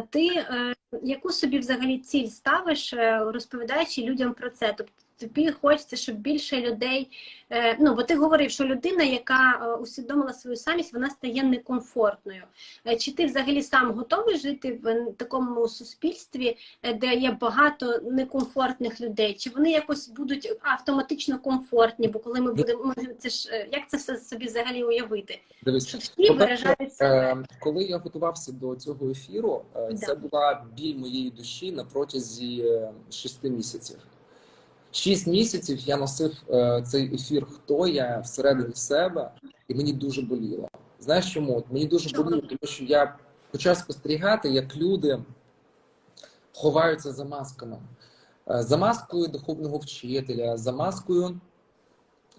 Ти е, яку собі взагалі ціль ставиш, е, розповідаючи людям про це? Тобто тобі хочеться, щоб більше людей. Е, ну, бо ти говорив, що людина, яка е, усвідомила свою самість, вона стає некомфортною. Е, чи ти взагалі сам готовий жити в такому суспільстві, де є багато некомфортних людей? Чи вони якось будуть автоматично комфортні? Бо коли ми будемо, це ж як це все собі взагалі уявити? Дивись, Що всі виражають себе. Е, коли я готувався до цього ефіру, е, Да. це була біль моєї душі на протязі шести місяців. Шість місяців я носив е, цей ефір Хто я всередині себе, і мені дуже боліло. Знаєш чому? От Мені дуже Чому? боліло, тому що я почав спостерігати, як люди ховаються за масками, Е, за маскою духовного вчителя, за маскою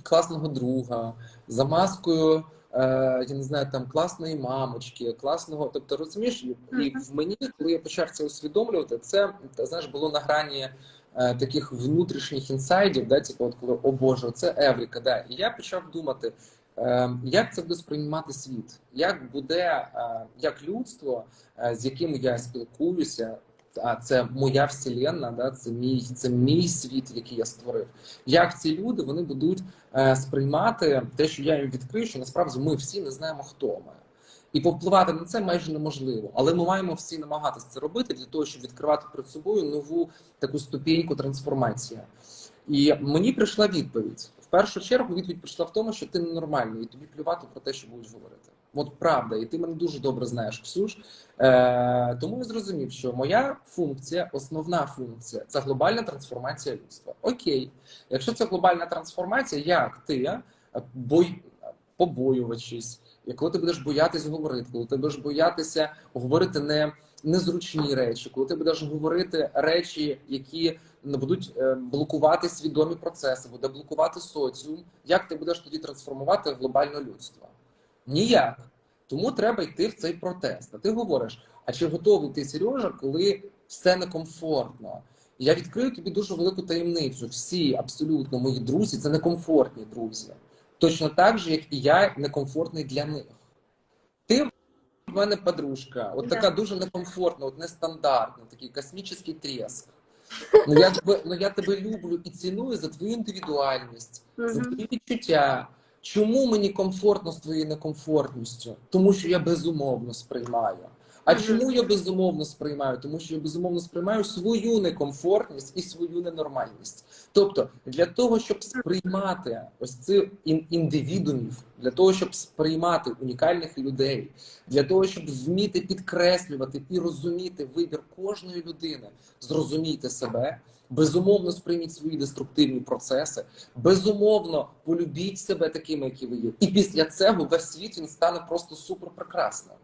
класного друга, за маскою, е, я не знаю, там класної мамочки, класного. Тобто, розумієш, і в мені, коли я почав це усвідомлювати, це знаєш, було на грані таких внутрішніх інсайдів, да, типу, от коли о Боже, це Евріка. Да. І я почав думати. е, Як це буде сприймати світ? Як буде е, як людство, е, з яким я спілкуюся, а це моя вселенна, да, це мій це мій світ, який я створив. Як ці люди вони будуть е, сприймати те, що я їм відкрию, що насправді ми всі не знаємо, хто ми. І повпливати на це майже неможливо. Але ми маємо всі намагатися це робити для того, щоб відкривати перед собою нову таку ступіньку трансформації. І мені прийшла відповідь. В першу чергу відповідь прийшла в тому, що ти ненормальний, і тобі плювати про те, що будуть говорити. От правда, і ти мене дуже добре знаєш, Ксюш. Е, тому я зрозумів, що моя функція, основна функція це глобальна трансформація людства. Окей, якщо це глобальна трансформація, як ти е, бой, побоювачись, і коли ти будеш боятись говорити, коли ти будеш боятися говорити не незручні речі, коли ти будеш говорити речі, які будуть е, блокувати свідомі процеси, буде блокувати соціум, як ти будеш тоді трансформувати глобальне людство? Ніяк. Тому треба йти в цей протест. А ти говориш: а чи готовий ти, Сережа, коли все некомфортно? Я відкрию тобі дуже велику таємницю. Всі абсолютно мої друзі це некомфортні друзі. Точно так же, як і я некомфортний для них. Ти в мене подружка, от Да. така дуже некомфортна, от нестандартна, такий космічний треск. Ну я тебе, ну я тебе люблю і ціную за твою індивідуальність, за Мгм. твої відчуття. Чому мені комфортно з твоєю некомфортністю? Тому що я безумовно сприймаю. А чому я безумовно сприймаю? Тому що я безумовно сприймаю свою некомфортність і свою ненормальність. Тобто, для того, щоб сприймати ось цих ін- індивідумів, для того, щоб сприймати унікальних людей, для того, щоб вміти підкреслювати і розуміти вибір кожної людини, зрозумійте себе. Безумовно, сприйміть свої деструктивні процеси. Безумовно, полюбіть себе такими, які ви є. І після цього весь світ він стане просто супер прекрасним.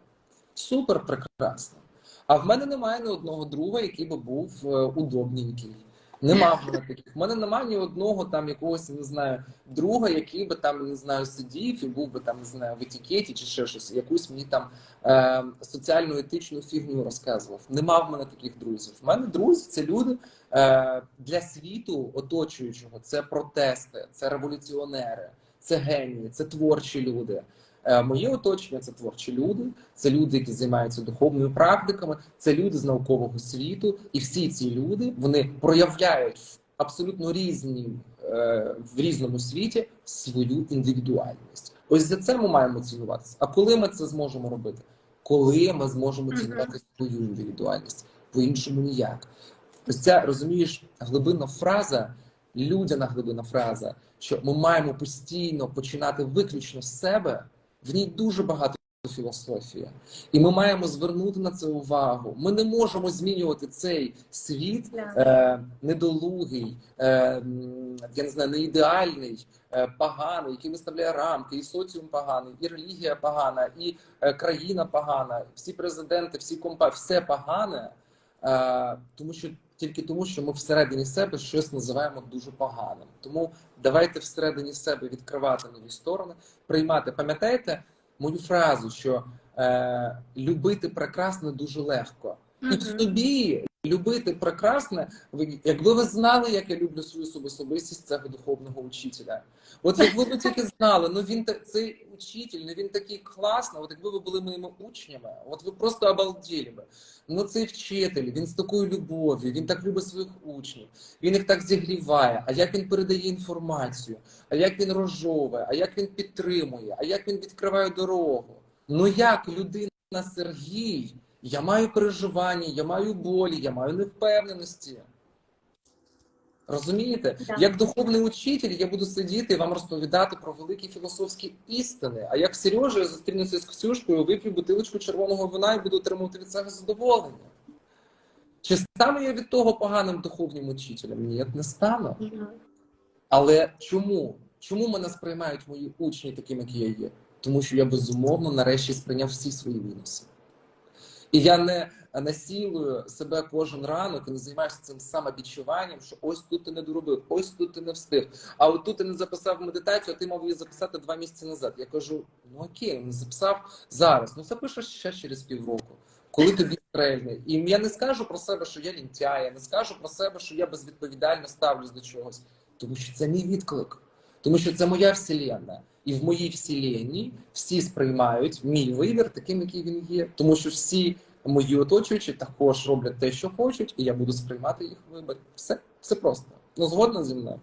Супер прекрасним. А в мене немає ні одного друга, який би був е, удобненький. Нема в мене таких. В мене немає ні одного там якогось, не знаю, друга, який би там не знаю, сидів і був би там, не знаю, в етикеті чи ще щось, якусь мені там е, соціальну етичну фігню розказував. Нема в мене таких друзів. В мене друзі це люди е, для світу оточуючого. Це протести, це революціонери, це генії, це творчі люди. Е, Моє оточення це творчі люди, це люди, які займаються духовними практиками, це люди з наукового світу, і всі ці люди вони проявляють абсолютно різні е, в різному світі свою індивідуальність. Ось за це ми маємо цінуватися. А коли ми це зможемо робити? Коли ми зможемо цінувати свою індивідуальність, по-іншому ніяк. Ось ця розумієш глибинна фраза, людяна глибинна фраза, що ми маємо постійно починати виключно з себе. В ній дуже багато філософії, і ми маємо звернути на це увагу. Ми не можемо змінювати цей світ е, недолугий, е, я не знаю, не ідеальний, е, поганий, який виставляє рамки, і соціум поганий, і релігія погана, і е, країна погана, всі президенти, всі компа, все погане, е, тому що тільки тому, що ми всередині себе щось називаємо дуже поганим. Тому давайте всередині себе відкривати нові сторони, приймати. Пам'ятаєте мою фразу, що е, любити прекрасне дуже легко, і в собі любити прекрасне, якби ви знали, як я люблю свою особистість цього духовного учителя. От якби ви тільки знали, ну він цей учитель, ну він такий класний, от якби ви були моїми учнями, от ви просто обалділи би. Ну цей вчитель, він з такою любов'ю, він так любить своїх учнів, він їх так зігріває, а як він передає інформацію, а як він розжовує, а як він підтримує, а як він відкриває дорогу. Ну як людина Сергій, я маю переживання, я маю болі, я маю невпевненості. Розумієте? Да. Як духовний учитель, я буду сидіти і вам розповідати про великі філософські істини. А як Сережа, я зустрінуся з Ксюшкою, вип'ю бутилочку червоного вина і буду отримувати від цього задоволення. Чи стану я від того поганим духовним учителем? Ні, не стану. Але чому? Чому мене сприймають мої учні таким, які я є? Тому що я безумовно нарешті сприйняв всі свої мінуси. І я не насилую себе кожен ранок і не займаюся цим самовідчуванням, що ось тут ти не доробив, ось тут ти не встиг. А от тут ти не записав медитацію, а ти мав її записати два місяці назад. Я кажу: ну окей, не записав зараз. Ну запишеш ще через півроку, коли тобі стрельне. І я не скажу про себе, що я лінтяй, я не скажу про себе, що я безвідповідально ставлюсь до чогось. Тому що це мій відклик, тому що це моя вселенна. І в моїй вселенні всі сприймають мій вибір таким, який він є. Тому що всі мої оточуючі також роблять те, що хочуть, і я буду сприймати їх вибір. Все, все просто. Ну згодна зі мною.